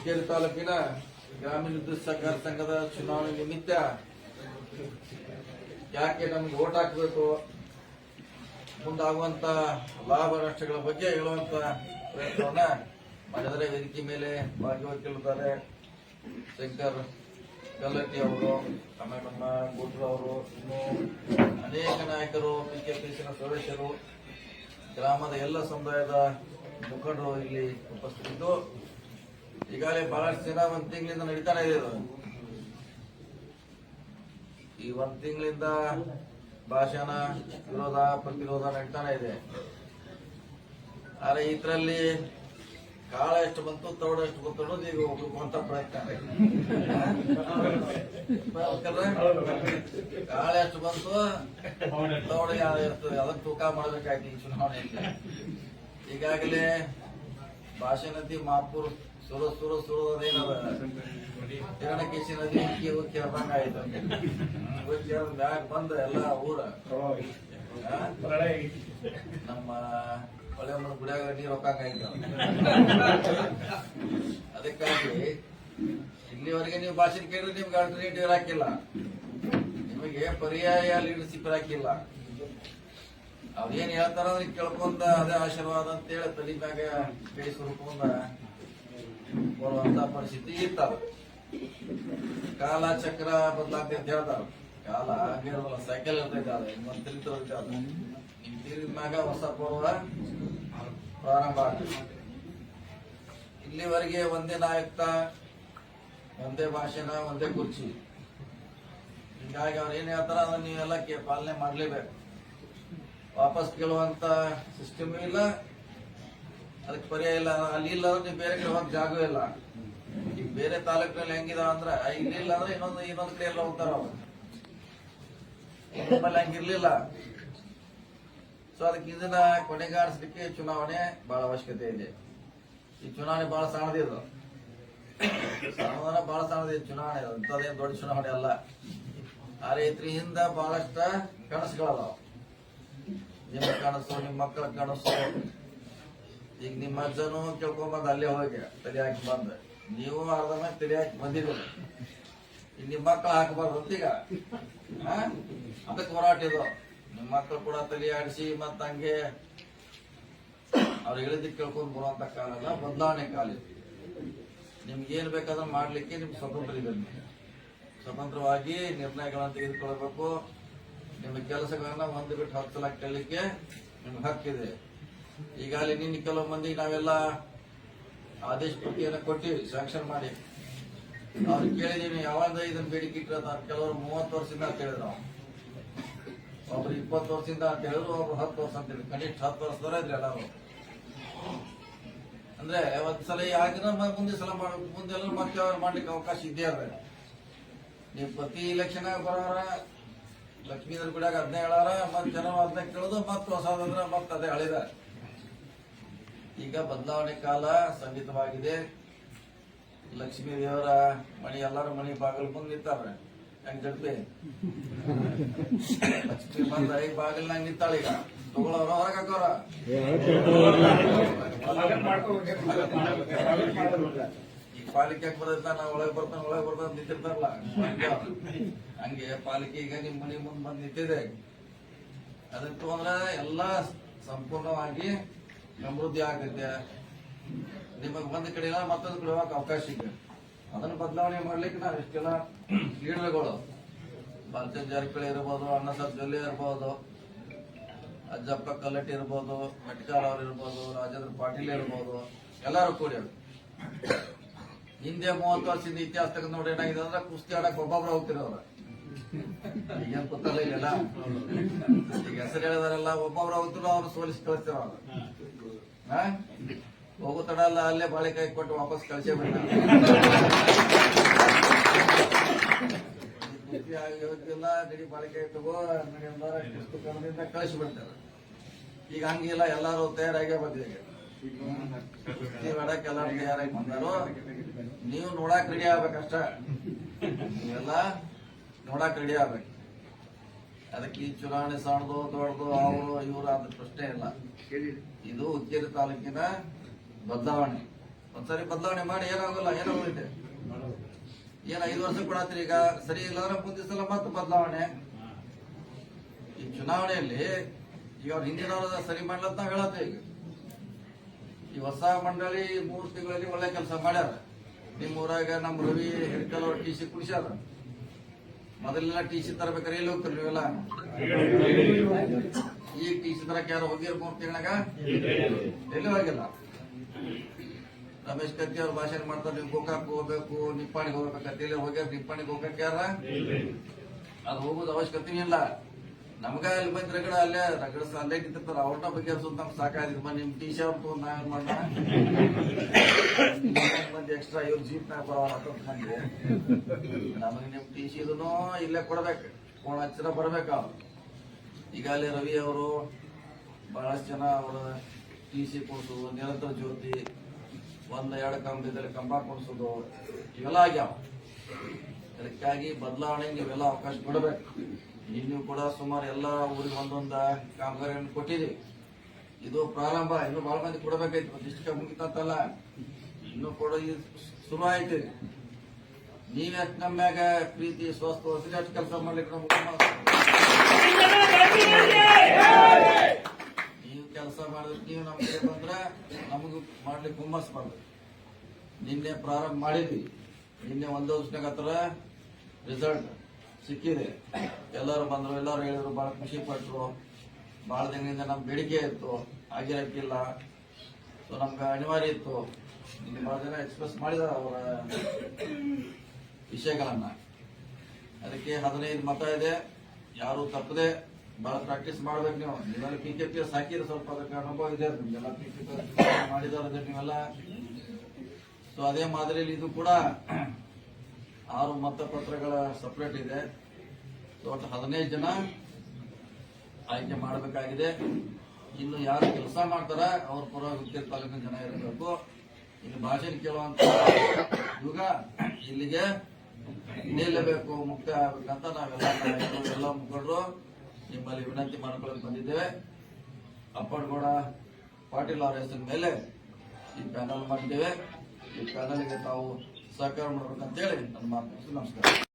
ಹುಕ್ಕೇರಿ ತಾಲೂಕಿನ ಗ್ರಾಮೀಣ ವಿದ್ಯುತ್ ಸಹಕಾರ ಸಂಘದ ಚುನಾವಣೆ ನಿಮಿತ್ತ ಯಾಕೆ ನಮ್ಗೆ ಓಟ್ ಹಾಕಬೇಕು? ಮುಂದಾಗುವಂತ ಲಾಭ ನಷ್ಟಗಳ ಬಗ್ಗೆ ಹೇಳುವಂತ ಪ್ರಯತ್ನವನ್ನ ಮಾಡಿದರೆ ವೇದಿಕೆ ಮೇಲೆ ಭಾಗವಹಿಸಿದ್ದಾರೆ ಶಂಕರ್ ಗಲ್ಲಟ್ಟಿ ಅವರು ಆಮೇಲೆ ನಮ್ಮ ಅವರು, ಇನ್ನು ಅನೇಕ ನಾಯಕರು ಬಿಜೆಪಿಸಿನ ಸದಸ್ಯರು, ಗ್ರಾಮದ ಎಲ್ಲ ಸಮುದಾಯದ ಮುಖಂಡರು ಇಲ್ಲಿ ಉಪಸ್ಥಿತಿದ್ದು. ಈಗಾಗಲೇ ಬಹಳಷ್ಟು ಜನ ಒಂದ್ ತಿಂಗಳಿಂದ ನಡೀತಾನೆ ಇದೆ ಇದು ಈ ಒಂದ್ ತಿಂಗಳಿಂದ ಭಾಷಣ, ವಿರೋಧ, ಪ್ರತಿರೋಧ ನಡೀತಾನೆ ಇದೆ. ಆದ್ರೆ ಇದ್ರಲ್ಲಿ ಕಾಳ ಎಷ್ಟು ಬಂತು, ತೌಡ ಎಷ್ಟು ಬಂತು ಅನ್ನೋದು ಈಗ ಒಪ್ಪಿಕೊಂತ ಪ್ರಯತ್ನ. ಕಾಳ ಎಷ್ಟು ಬಂತು, ತೌಡ ಇರ್ತದೆ ಅದಕ್ಕೆ ತೂಕ ಮಾಡಬೇಕಾಗಿ ಚುನಾವಣೆಯಲ್ಲಿ. ಈಗಾಗಲೇ ಭಾಷೆ ಮಾಪುರ್ ಸುರ ಸುರ ಸುರದೇನದ ಹಿರಣಕೇಶಿ ಆಯ್ತು. ಮ್ಯಾಗ್ ಬಂದ ಎಲ್ಲ ಊರ? ನಮ್ಮ ಹೊಳೆ ಮನ ಗುಡಿಯಾಗ ನೀರ್ ಹೊಕ್ಕಾಗ ಅದಕ್ಕಾಗಿ ಇಲ್ಲಿವರೆಗೆ ನೀವು ಭಾಷಣ ಕೇಳಿದ್ರೆ ನಿಮ್ಗೆ ಆಲ್ಟರ್ನೇಟಿವ್ ಹಾಕಿಲ್ಲ. ನಿಮಗೆ ಪರ್ಯಾಯ ಲೀಡರ್ಶಿಪ್ ಹಾಕಿಲ್ಲ. ಅವ್ರೇನ್ ಹೇಳ್ತಾರ ಕೇಳ್ಕೊಂಡ ಅದೇ ಆಶೀರ್ವಾದ ಅಂತ ಹೇಳಿ ತಲೆ ಮ್ಯಾಗ ಕೈ ಸುರುಕೊಂಡ ಬರುವಂತ ಪರಿಸ್ಥಿತಿ ಇರ್ತಾವ. ಕಾಲ ಚಕ್ರ ಬದಲಾಗ್ತದೆ ಅಂತ ಹೇಳ್ತಾರ. ಕಾಲ ಹಂಗಿರಲ್ಲ ಸೈಕಲ್ ಇರ್ತೈತೆ ಅದ. ಮತ್ತೆ ತಿರುಗ್ತಾ ನಿಮ್ ತಿರುಗಿದ್ಮ್ಯಾಗ ಹೊಸ ಪೂರ್ವ ಪ್ರಾರಂಭ ಆಗ್ತದೆ. ಇಲ್ಲಿವರೆಗೆ ಒಂದೇ ನಾಯಕ, ಒಂದೇ ಭಾಷೆನ ಒಂದೇ ಕುರ್ಚಿ. ಹಿಂಗಾಗಿ ಅವ್ರು ಏನ್ ಹೇಳ್ತಾರ, ಅದನ್ನ ನೀವೆಲ್ಲ ಪಾಲನೆ ಮಾಡ್ಲೇಬೇಕು. ವಾಪಸ್ ಕೇಳುವಂತ ಸಿಸ್ಟಮ್ ಇಲ್ಲ. ಅದಕ್ಕೆ ಪರ್ಯಾಯ ಇಲ್ಲ ಅಲ್ಲಿ ಇಲ್ಲ ಅಂದ್ರೆ ಬೇರೆ ಕಡೆ ಹೋಗಕ್ ಜಾಗ ಇಲ್ಲ. ಈಗ ಬೇರೆ ತಾಲೂಕಿನಲ್ಲಿ ಹೆಂಗಿದಾವ ಅಂದ್ರ ಇಲ್ಲಿ ಇಲ್ಲ ಅಂದ್ರೆ ಇನ್ನೊಂದು, ಇನ್ನೊಂದ್ ಕಡೆ ಎಲ್ಲ ಹೋಗ್ತಾರ ಅವ್ರು. ನಮ್ಮಲ್ಲಿ ಹಂಗಿರ್ಲಿಲ್ಲ ಸೊ ಅದಕ್ಕೆ ಇದನ್ನ ಕೊನೆಗಾಣಿಸ್ಲಿಕ್ಕೆ ಚುನಾವಣೆ ಬಹಳ ಅವಶ್ಯಕತೆ ಇದೆ. ಈ ಚುನಾವಣೆ ಬಹಳ ಸಣ್ಣದಿದು. ಸಣ್ಣದನ ಬಹಳ ಸಣ್ಣದಿದೆ ಚುನಾವಣೆ. ಅಂತದೇನ್ ದೊಡ್ಡ ಚುನಾವಣೆ ಅಲ್ಲ. ಆ ರೈತರಿಂದ ಬಹಳಷ್ಟ ಕನಸುಗಳದಾವ. ನಿಮ್ಮ ಕನಸು, ನಿಮ್ಮ ಮಕ್ಕಳ ಕನಸು ಈಗ ನಿಮ್ಮ ಅಜ್ಜನು ಕೇಳ್ಕೊಂಬಂದ್ ಅಲ್ಲೇ ಹೋಗಿ ತಲೆ ಹಾಕಿ ಬಂದ. ನೀವು ಅರ್ಧ ಮೇಲೆ ತಲೆ ಹಾಕಿ ಬಂದಿದ್ದೀರಿ ಈಗ ನಿಮ್ಮ ಮಕ್ಕಳು ಹಾಕಬಾರ್ದು ಅಂತೀಗ? ಅದಕ್ಕೆ ಹೋರಾಟ ಇದು. ನಿಮ್ಮ ಮಕ್ಕಳು ಕೂಡ ತಲೆ ಆಡಿಸಿ ಮತ್ತ ಹಂಗೆ ಅವ್ರು ಹೇಳಿದ್ದಕ್ಕೆ ಕೇಳ್ಕೊಂಡ್ ಬರುವಂತ ಕಾಲ ಅಲ್ಲ, ಬದಲಾವಣೆ ಕಾಲ ಇದು. ನಿಮ್ಗೆ ಏನ್ ಬೇಕಾದ್ರೆ ಮಾಡ್ಲಿಕ್ಕೆ ನಿಮ್ಗೆ ಸ್ವತಂತ್ರ ಇದೆ. ಸ್ವತಂತ್ರವಾಗಿ ನಿರ್ಣಯಗಳನ್ನು ತೆಗೆದುಕೊಳ್ಬೇಕು ನಿಮ್ಮ ಕೆಲಸಗಳನ್ನ ಒಂದು ಬಿಟ್ಟು ಹತ್ತು ಲಕ್ಷ ನಿಮ್ಗೆ ಹಕ್ಕಿದೆ. ಈಗಾಗಲೇ ನಿನ್ನ ಕೆಲವು ಮಂದಿಗೆ ನಾವೆಲ್ಲ ಆದೇಶ ಪಟ್ಟಿಯನ್ನು ಕೊಟ್ಟಿವಿ ಸ್ಯಾಂಕ್ಷನ್ ಮಾಡಿ. ಅವ್ರು ಕೇಳಿದೀವಿ ಯಾವಾಗ ಇದನ್ನ ಬೇಡಿಕೆ ಇಟ್ಟಿರೋದು ಅಂತ ಕೆಲವರು ಮೂವತ್ತು ವರ್ಷದಿಂದ ಅಂತ ಹೇಳಿದ್ರು ನಾವು ಒಬ್ರು ಇಪ್ಪತ್ತು ವರ್ಷದಿಂದ ಅಂತ ಹೇಳಿದ್ರು, ಒಬ್ರು ಹತ್ತು ವರ್ಷ ಅಂತೇಳಿ ಕನಿಷ್ಠ ಹತ್ತು ವರ್ಷದವರೇ ಇದ್ರೆ ಎಲ್ಲರೂ. ಅಂದ್ರೆ ಒಂದ್ ಸಲ ಆಗಿನ ಮುಂದೆ ಸಲ ಮುಂದೆ ಎಲ್ಲರೂ ಮತ್ತೆ ಅವ್ರು ಮಾಡ್ಲಿಕ್ಕೆ ಅವಕಾಶ ಇದ್ದೇ ಅದ ನೀವು ಪ್ರತಿ ಇಲೆಕ್ಷನ್ ಬರೋರ ಲಕ್ಷ್ಮೀಧರ್ ಗುಡಿಯಾಗ ಅದನ್ನೇ ಹೇಳಾರ ಮತ್ತೆ ಜನ ಅದನ್ನ ಕೇಳೋದು, ಮತ್ತೆ ಹೊಸದಂದ್ರೆ ಮತ್ತೆ ಅದೇ ಹಳಿದ. ಈಗ ಬದಲಾವಣೆ ಕಾಲ ಸಂಗೀತವಾಗಿದೆ. ಲಕ್ಷ್ಮೀ ದೇವರ ಮನೆ ಎಲ್ಲರೂ ಮಣಿ ಬಾಗಿಲು ಮುಂದೆ ನಿಂತಾರ ಹೆಂಗ್ ಜಡ್ಪಿ ಲಕ್ಷ್ಮೀ ಬಂದ ಈ ಬಾಗಿಲ್ನಾಗ ನಿಂತಾಳ ಈಗ. ತಗೊಳವ್ರ ಹೊರಗೆ ಹಾಕೋರ. ಈಗ ಪಾಲಿಕೆ ಬರೋದ ನಾವು ಒಳಗೆ ಬರ್ತಾನೆ ಒಳಗೆ ಬರ್ತಾನೆ ನಿಂತಿರ್ತಾರಲ್ಲ. ಹಂಗೆ ಪಾಲಿಕೆ ಈಗ ನಿಮ್ ಮನೆ ಮುಂದೆ ಬಂದು ನಿಂತಿದೆ. ಅದಕ್ಕೆ ಅಂದ್ರೆ ಎಲ್ಲ ಸಂಪೂರ್ಣವಾಗಿ ಸಮೃದ್ಧಿ ಆಗತ್ತೆ ನಿಮಗೆ ಒಂದ್ ಕಡೆ ಮತ್ತೊಂದ್ ಕಡೆ ಹೋಗಕ್ ಅವಕಾಶ ಇದೆ. ಅದನ್ನ ಬದಲಾವಣೆ ಮಾಡ್ಲಿಕ್ಕೆ ನಾವು ಇಷ್ಟೆಲ್ಲ ಲೀಡರ್ಗಳು. ಬಾಲಚಂದ್ರ ಜಾರಕಿಹೊಳಿ ಇರ್ಬೋದು ಅಣ್ಣಸಾಬ್ ಜೊಲ್ಲೆ ಇರ್ಬೋದು, ಅಜ್ಜಪ್ಪ ಕಲ್ಲಟ್ಟಿ ಇರ್ಬೋದು ಮೆಟ್ಕಾರ್ ಅವ್ರು ಇರ್ಬೋದು, ರಾಜೇಂದ್ರ ಪಾಟೀಲ್ ಇರ್ಬೋದು, ಎಲ್ಲರೂ ಕೂಡಿ ಹಿಂದೆ ಮೂವತ್ತು ವರ್ಷದಿಂದ ಇತಿಹಾಸ ನೋಡಿ ಏನಾಗಿದೆ ಅಂದ್ರೆ ಕುಸ್ತಿ ಆಡಕ್ ಒಬ್ಬೊಬ್ರು ಹೋಗ್ತಿರೋರು. ಈಗೇನ್ ಗೊತ್ತಲ್ಲ ಇಲ್ಲ ಹೆಸರು ಹೇಳಿದಾರೆಲ್ಲ, ಒಬ್ಬೊಬ್ರು ಹೋಗ್ತಿರೋ ಅವ್ರು ಸೋಲಿಸಿ ಕಳಿಸ್ತಿರೋ ಹೋಗೋ ತಡ ಅಲ್ಲ ಬಾಳೆಕಾಯಿ ಕೊಟ್ಟು ವಾಪಸ್ ಕಳಿಸೇ ಬಿಡ. ಇವತ್ತಿಲ್ಲ ಗಡಿ ಬಾಳೆಕಾಯಿ ತಗೋ ಕಣದಿಂದ ಕಳಿಸಿ ಬಿಡ್ತಾರೆ. ಈಗ ಹಂಗಿಲ್ಲ, ಎಲ್ಲಾರು ತಯಾರಾಗೇ ಬಂದಿದೆ ಎಲ್ಲಾರು ತಯಾರಾಗಿ ಬಂದಾರು. ನೀವು ನೋಡಕ್ ರೆಡಿ ಆಗ್ಬೇಕಷ್ಟ. ನೀವೆಲ್ಲ ನೋಡಕ್ ರೆಡಿ ಆಗ್ಬೇಕು. ಅದಕ್ಕೆ ಈ ಚುನಾವಣೆ ಸಣ್ಣದು ದೊಡ್ಡದು ಅವರು ಇವರು ಅದ್ರ ಪ್ರಶ್ನೆ ಇಲ್ಲ ಇದು ಹುಕ್ಕೇರಿ ತಾಲೂಕಿನ ಬದಲಾವಣೆ. ಒಂದ್ಸರಿ ಬದಲಾವಣೆ ಮಾಡಿ ಏನಾಗಲ್ಲ ಏನಾಗುತ್ತೆ ಏನ ಐದು ವರ್ಷ ಕೊಡತ್ರಿ ಈಗ? ಸರಿ ಇಲ್ಲ ಮುಂದಿನ ಸಲ ಮತ್ತೆ ಬದಲಾವಣೆ. ಈ ಚುನಾವಣೆಯಲ್ಲಿ ಈಗ ಅವ್ರ ಹಿಂದಿನ ಸರಿ ಮಾಡ್ಲತ್ತ ನಾವ್ ಹೇಳತ್ತೆ ಈಗ. ಈ ಹೊಸ ಮಂಡಳಿ ಮೂರು ತಿಂಗಳಲ್ಲಿ ಒಳ್ಳೆ ಕೆಲಸ ಮಾಡ್ಯಾರ. ನಿಮ್ಮ ಊರಾಗ ನಮ್ಮ ರವಿ ಹಿಡ್ಕಲ್ ಅವ್ರ ಟಿ ಸಿ ಕುಡಿಸ್ಯಾರ. ಮೊದಲೆಲ್ಲ ಟಿ ಸಿ ತರಬೇಕಾರೆ ಎಲ್ಲಿ ಹೋಗ್ತಾರೆ ನೀವೆಲ್ಲ? ಈಗ ಟಿ ಸಿ ತರಕ್ಕೆ ಯಾರು ಹೋಗಿರ್ ಮೂರು ತಿಂಗಳಾಗ ಎಲ್ಲಿ ಹೋಗಿಲ್ಲ? ರಮೇಶ್ ಕತ್ತಿ ಅವ್ರ ಭಾಷಣ ಮಾಡ್ತಾರೆ ನೀವು ಗೋಕಾಕ್ ಹೋಗ್ಬೇಕು ನಿಪ್ಪಾಣಿಗೆ ಹೋಗ್ಬೇಕಂತ ಎಲ್ಲಿ ಹೋಗ್ಯಾರ ನಿಪ್ಪಾಣಿಗೆ ಹೋಗಕ್ಕೆ ಯಾರ? ಅದು ಹೋಗೋದು ಅವಶ್ಯಕತೆ ಇಲ್ಲ ನಮ್ಗ ಅಲ್ಲಿ ಬಂದ್ ರಗಡ ಅಲ್ಲೇ ರಗಡ ಅಲ್ಲೇ ನಿಂತಿರ್ತಾರ. ಅವ್ರನ್ನ ಬಗ್ಗೆ ಅನ್ಸುತ್ತ ನಮ್ಗೆ ಸಾಕಾಗಿದ್ರು ಬನ್ನಿ ನಿಮ್ ಟಿ ಶರ್ಟ್ ನಾವೇನ್ ಮಾಡ ಮಂದಿ ಎಕ್ಸ್ಟ್ರಾ ಇವ್ರ ಜೀಪ್ ನಾಗ ಬರೋಣ ಹತ್ತತ್ತು ಮಂದಿ ನಮಗೆ ನಿಮ್ ಟಿ ಸಿ ಇದನ್ನು ಇಲ್ಲೇ ಕೊಡ್ಬೇಕು. ಫೋನ್ ಹಚ್ಚಿರ ಬರ್ಬೇಕು ಅವ್ರು. ಈಗ ಅಲ್ಲಿ ರವಿ ಅವರು ಬಹಳಷ್ಟು ಜನ ಅವರ ಟಿ ಸಿ ಕೊಡ್ಸೋದು, ನಿರಂತರ ಜ್ಯೋತಿ, ಒಂದು ಎರಡು ಕಂಬದಲ್ಲಿ ಕಂಬ ಕೊಡಿಸೋದು, ಇವೆಲ್ಲ ಆಗ್ಯಾವ. ಅದಕ್ಕಾಗಿ ಬದಲಾವಣೆಗೆ ನೀವೆಲ್ಲ ಅವಕಾಶ ಕೊಡಬೇಕು. ಇನ್ನು ಕೂಡ ಸುಮಾರು ಎಲ್ಲ ಊರಿಗೆ ಒಂದೊಂದು ಕಾಮಗಾರಿಯನ್ನು ಕೊಟ್ಟಿದ್ದೀವಿ. ಇದು ಪ್ರಾರಂಭ, ಇನ್ನು ಭಾಳ ಮಂದಿ ಕೊಡಬೇಕಾಯ್ತು ಒಂದಿಷ್ಟು ಮುಗಿತಂತಲ್ಲ ಇನ್ನೂ ಕೂಡ ಇದು ಶುರು ಆಯ್ತು. ನೀವೆಷ್ಟು ನಮ್ಮ ಮ್ಯಾಗ ಪ್ರೀತಿ, ಸ್ವಸ್ಥ ಹೊಸ ಕೆಲಸ ಮಾಡ್ಲಿಕ್ಕೆ ನಮ್ಗೆ ನೀವು ಕೆಲಸ ಮಾಡಿದ್ರೆ ನೀವು ನಮ್ಮ ಕಡೆ ಬಂದ್ರೆ ನಮಗೂ ಮಾಡ್ಲಿಕ್ಕೆ ನಿನ್ನೆ ಪ್ರಾರಂಭ ಮಾಡಿದ್ವಿ. ನಿನ್ನೆ ಒಂದು ವರ್ಷನಾಗ ಹತ್ರ ರಿಸಲ್ಟ್ ಸಿಕ್ಕಿದೆ. ಎಲ್ಲರೂ ಬಂದ್ರು, ಎಲ್ಲರೂ ಹೇಳಿದ್ರು ಬಹಳ ಖುಷಿ ಪಟ್ಟರು ಬಹಳ ದಿನದಿಂದ ನಮ್ ಬೇಡಿಕೆ ಇತ್ತು. ಆಗಿರಕ್ಕಿಲ್ಲ. ಸೊ ನಮ್ಗೆ ಅನಿವಾರ್ಯ ಇತ್ತು. ನಿನ್ನೆ ಬಹಳ ಜನ ಎಕ್ಸ್ಪ್ರೆಸ್ ಮಾಡಿದಾರೆ ಅವರ ವಿಷಯಗಳನ್ನ. ಅದಕ್ಕೆ ಹದಿನೈದು ಮತ ಇದೆ. ಯಾರು ತಪ್ಪದೆ ಬಹಳ ಪ್ರಾಕ್ಟೀಸ್ ಮಾಡ್ಬೇಕು ನೀವು. ನೀವೆಲ್ಲ ಪಿ ಕೆ ಪಿ ಎಸ್ ಹಾಕಿದ್ರೆ ಸ್ವಲ್ಪ ಅದಕ್ಕೆ ಅನುಭವ ಇದೆ. ನಿಮ್ಗೆಲ್ಲ ಪಿ ಕೆ ಪಿ ಎಸ್ ಮಾಡಿದಾರೆ ನೀವೆಲ್ಲ. ಸೊ ಅದೇ ಮಾದರಿಯಲ್ಲಿ ಇದು ಕೂಡ ಆರು ಮತಪತ್ರಗಳ ಸಪ್ರೇಟ್ ಇದೆ. ಒಟ್ಟು ಹದಿನೈದು ಜನ ಆಯ್ಕೆ ಮಾಡಬೇಕಾಗಿದೆ. ಇನ್ನು ಯಾರು ಕೆಲಸ ಮಾಡ್ತಾರ, ಅವ್ರ ಪೂರ್ವ ಉತ್ತರ ತಾಲೂಕಿನ ಜನ ಇರಬೇಕು. ಇನ್ನು ಭಾಷಣ ಕೇಳುವಂತ ಯುಗ ಇಲ್ಲಿಗೆ ನಿಲ್ಲಬೇಕು. ಮುಕ್ತ ಆಗ್ಬೇಕಂತ ನಾವೆಲ್ಲ ಮುಖಂಡರು ನಿಮ್ಮಲ್ಲಿ ವಿನಂತಿ ಮಾಡ್ಕೊಳ್ಳೋಕೆ ಬಂದಿದ್ದೇವೆ. ಅಪ್ಪನಗೌಡ ಪಾಟೀಲ್ ಅವರ ಹೆಸರಿನ ಮೇಲೆ ಈ ಪ್ಯಾನಲ್ ಮಾಡಿದ್ದೇವೆ. ಈ ಪ್ಯಾನಲ್ಗೆ ತಾವು ಸಹಕಾರ ಮಾಡ್ಬೇಕಂತೇಳಿ ನನ್ನ ಮಾತು ನಮಸ್ಕಾರ.